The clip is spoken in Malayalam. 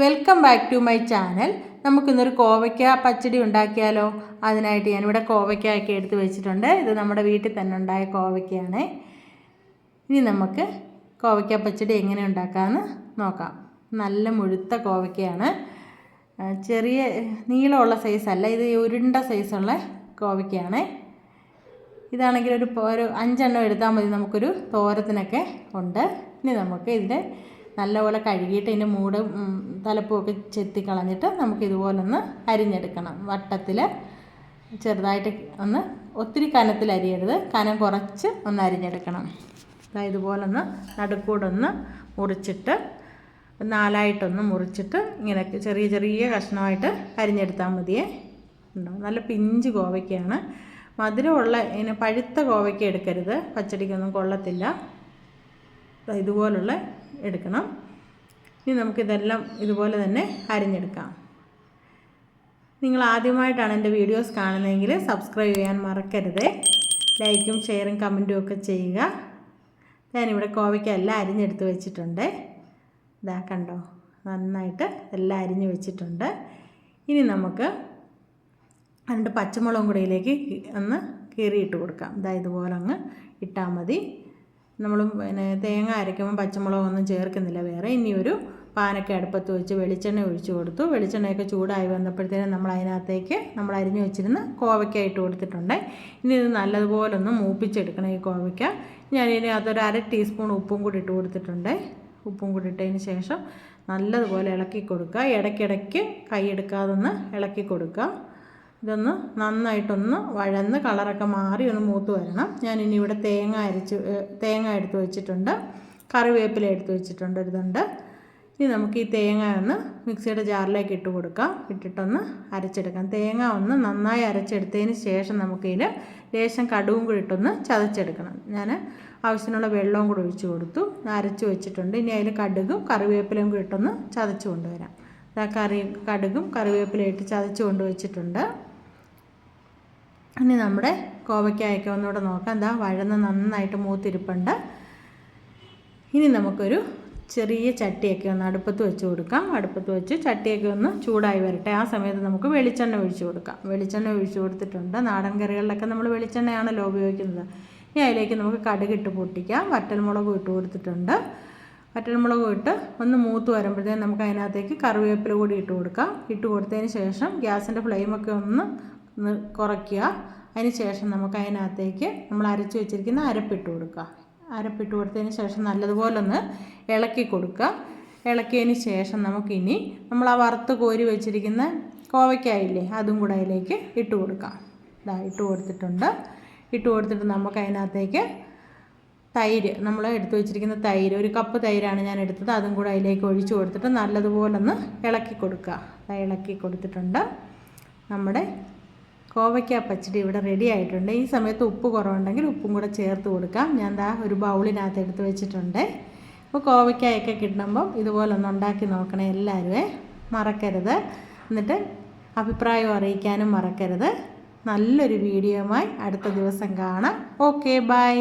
Welcome back to my channel നമുക്കിന്നൊരു കോവയ്ക്ക പച്ചടി ഉണ്ടാക്കിയാലോ? അതിനായിട്ട് ഞാനിവിടെ കോവയ്ക്കയൊക്കെ എടുത്ത് വെച്ചിട്ടുണ്ട്. ഇത് നമ്മുടെ വീട്ടിൽ തന്നെ ഉണ്ടായ കോവയ്ക്കയാണ്. ഇനി നമുക്ക് കോവയ്ക്ക പച്ചടി എങ്ങനെ ഉണ്ടാക്കാമെന്ന് നോക്കാം. നല്ല മുഴുത്ത കോവയ്ക്കയാണ്. ചെറിയ നീളമുള്ള സൈസല്ല ഇത് ഉരുണ്ട സൈസുള്ള കോവയ്ക്കയാണ്. ഇതാണെങ്കിൽ ഒരു ഒരു അഞ്ചെണ്ണം എടുത്താൽ മതി. നമുക്കൊരു തോരത്തിനൊക്കെ ഉണ്ട്. ഇനി നമുക്ക് ഇതിന്റെ നല്ലപോലെ കഴുകിയിട്ട് ഇതിന്റെ മൂട് തലപ്പുമൊക്കെ ചെത്തി കളഞ്ഞിട്ട് നമുക്ക് ഒന്ന് അരിഞ്ഞെടുക്കണം. വട്ടത്തിൽ ചെറുതായിട്ട് ഒന്ന് ഒത്തിരി കനത്തിൽ അരിയരുത്. കനം കുറച്ച് ഒന്ന് അരിഞ്ഞെടുക്കണം. ഇതുപോലൊന്ന് നടുക്കൂടൊന്ന് മുറിച്ചിട്ട് നാലായിട്ടൊന്ന് മുറിച്ചിട്ട് ഇങ്ങനെ ചെറിയ ചെറിയ കഷ്ണമായിട്ട് അരിഞ്ഞെടുത്താൽ മതിയേ. നല്ല പിഞ്ച് കോവയ്ക്കാണ് മധുരമുള്ള ഇങ്ങനെ പഴുത്ത കോവയ്ക്ക എടുക്കരുത്. പച്ചടിക്കൊന്നും കൊള്ളത്തില്ല. ഇതുപോലുള്ള എടുക്കണം. ഇനി നമുക്കിതെല്ലാം ഇതുപോലെ തന്നെ അരിഞ്ഞെടുക്കാം. നിങ്ങൾ ആദ്യമായിട്ടാണ് എന്റെ വീഡിയോസ് കാണുന്നതെങ്കിൽ സബ്സ്ക്രൈബ് ചെയ്യാൻ മറക്കരുത്. ലൈക്കും ഷെയറും കമന്റും ഒക്കെ ചെയ്യുക. ഞാനിവിടെ കോവയ്ക്ക എല്ലാം അരിഞ്ഞെടുത്ത് വെച്ചിട്ടുണ്ട്. ഇതാ കണ്ടോ? നന്നായിട്ട് എല്ലാം അരിഞ്ഞ് വെച്ചിട്ടുണ്ട്. ഇനി നമുക്ക് രണ്ട് പച്ചമുളകും കൂടിയിലേക്ക് ഒന്ന് കീറിയിട്ട് കൊടുക്കാം. ഇതാ ഇതുപോലെ അങ്ങ് ഇട്ടാൽ മതി. നമ്മൾ പിന്നെ തേങ്ങ അരയ്ക്കുമ്പോൾ പച്ചമുളകൊന്നും ചേർക്കുന്നില്ല. വേറെ ഇനി ഒരു പാനൊക്കെ അടുപ്പത്ത് വെച്ച് വെളിച്ചെണ്ണ ഒഴിച്ചു കൊടുത്തു. വെളിച്ചെണ്ണയൊക്കെ ചൂടായി വന്നപ്പോഴത്തേനും നമ്മൾ അതിനകത്തേക്ക് നമ്മൾ അരിഞ്ഞു വെച്ചിരുന്ന കോവയ്ക്ക ഇട്ട് കൊടുത്തിട്ടുണ്ട്. ഇനി ഇത് നല്ലതുപോലെ ഒന്ന് മൂപ്പിച്ചെടുക്കണം ഈ കോവയ്ക്ക. ഞാൻ അതൊരു അര ടീസ്പൂൺ ഉപ്പും കൂടി ഇട്ട് കൊടുത്തിട്ടുണ്ട്. ഉപ്പും കൂടി ഇട്ടതിന് ശേഷം നല്ലതുപോലെ ഇളക്കി കൊടുക്കുക. ഇടയ്ക്കിടയ്ക്ക് കൈ എടുക്കാതെ ഒന്ന് ഇളക്കി കൊടുക്കുക. ഇതൊന്ന് നന്നായിട്ടൊന്ന് വഴന്ന് കളറൊക്കെ മാറി ഒന്ന് മൂത്ത് വരണം. ഞാൻ ഇനി ഇവിടെ തേങ്ങ അരച്ച് തേങ്ങ എടുത്ത് വെച്ചിട്ടുണ്ട്. കറിവേപ്പില എടുത്ത് വെച്ചിട്ടുണ്ട് ഇതുണ്ട് ഇനി നമുക്ക് ഈ തേങ്ങ ഒന്ന് മിക്സിയുടെ ജാറിലേക്ക് ഇട്ട് കൊടുക്കാം. ഇട്ടിട്ടൊന്ന് അരച്ചെടുക്കാം. തേങ്ങ ഒന്ന് നന്നായി അരച്ചെടുത്തതിന് ശേഷം നമുക്കിതിൽ ലേശം കടുവും കൂടി ഇട്ടൊന്ന് ചതച്ചെടുക്കണം. ഞാൻ ആവശ്യത്തിനുള്ള വെള്ളവും കൂടി ഒഴിച്ച് കൊടുത്തു. അരച്ച് വെച്ചിട്ടുണ്ട്. ഇനി അതിൽ കടുകും കറിവേപ്പിലയും കൂടി ഇട്ടൊന്ന് ചതച്ച് കൊണ്ടുവരാം. കറി കടുകും കറിവേപ്പിലയിട്ട് ചതച്ച് കൊണ്ടുവച്ചിട്ടുണ്ട് ഇനി നമ്മുടെ കോവയ്ക്കായൊക്കെ ഒന്നുകൂടെ നോക്കാം. എന്താ വഴന്ന് നന്നായിട്ട് മൂത്തിരിപ്പുണ്ട്. ഇനി നമുക്കൊരു ചെറിയ ചട്ടിയൊക്കെ ഒന്ന് അടുപ്പത്ത് വെച്ച് കൊടുക്കാം. അടുപ്പത്ത് വെച്ച് ചട്ടിയൊക്കെ ഒന്ന് ചൂടായി വരട്ടെ. ആ സമയത്ത് നമുക്ക് വെളിച്ചെണ്ണ ഒഴിച്ചു കൊടുക്കാം. വെളിച്ചെണ്ണ ഒഴിച്ചു കൊടുത്തിട്ടുണ്ട്. നാടൻ കറികളിലൊക്കെ നമ്മൾ വെളിച്ചെണ്ണയാണല്ലോ ഉപയോഗിക്കുന്നത്. ഇനി അതിലേക്ക് നമുക്ക് കടുകിട്ട് പൊട്ടിക്കാം. വറ്റൽമുളകും ഇട്ട് കൊടുത്തിട്ടുണ്ട്. വറ്റൽമുളക് ഇട്ട് ഒന്ന് മൂത്ത് വരുമ്പോഴത്തേക്കും നമുക്ക് അതിനകത്തേക്ക് കറിവേപ്പില കൂടി ഇട്ട് കൊടുക്കാം. ഇട്ട് കൊടുത്തതിന് ശേഷം ഗ്യാസിന്റെ ഫ്ലെയിമൊക്കെ ഒന്ന് കുറയ്ക്കുക. അതിന് ശേഷം നമുക്ക് അതിനകത്തേക്ക് നമ്മൾ അരച്ച് വെച്ചിരിക്കുന്ന അരപ്പിട്ട് കൊടുക്കുക. അരപ്പിട്ട് കൊടുത്തതിന് ശേഷം നല്ലതുപോലെ ഒന്ന് ഇളക്കി കൊടുക്കുക. ഇളക്കിയതിന് ശേഷം നമുക്കിനി നമ്മൾ ആ വറുത്ത് കോരി വെച്ചിരിക്കുന്ന കോവയ്ക്കായില്ലേ അതും കൂടെ അതിലേക്ക് ഇട്ട് കൊടുക്കാം. ഇതാ ഇട്ട് കൊടുത്തിട്ടുണ്ട്. ഇട്ട് കൊടുത്തിട്ട് നമുക്ക് അതിനകത്തേക്ക് തൈര് നമ്മൾ എടുത്തു വെച്ചിരിക്കുന്ന തൈര് ഒരു കപ്പ് തൈരാണ് ഞാൻ എടുത്തത്. അതും കൂടെ അതിലേക്ക് ഒഴിച്ചു കൊടുത്തിട്ട് നല്ലതുപോലെ ഒന്ന് ഇളക്കി കൊടുക്കുക. ഇളക്കി കൊടുത്തിട്ടുണ്ട്. നമ്മുടെ കോവയ്ക്ക പച്ചടി ഇവിടെ റെഡി ആയിട്ടുണ്ട്. ഈ സമയത്ത് ഉപ്പ് കുറവുണ്ടെങ്കിൽ ഉപ്പും കൂടെ ചേർത്ത് കൊടുക്കാം. ഞാൻ ദാ ഒരു ബൗളിനകത്ത് എടുത്ത് വെച്ചിട്ടുണ്ട്. അപ്പോൾ കോവയ്ക്കായൊക്കെ കിട്ടുമ്പം ഇതുപോലെ ഒന്ന് ഉണ്ടാക്കി നോക്കണേ എല്ലാവരുമേ മറക്കരുത്. എന്നിട്ട് അഭിപ്രായം അറിയിക്കാനും മറക്കരുത്. നല്ലൊരു വീഡിയോയുമായി അടുത്ത ദിവസം കാണാം. Okay bye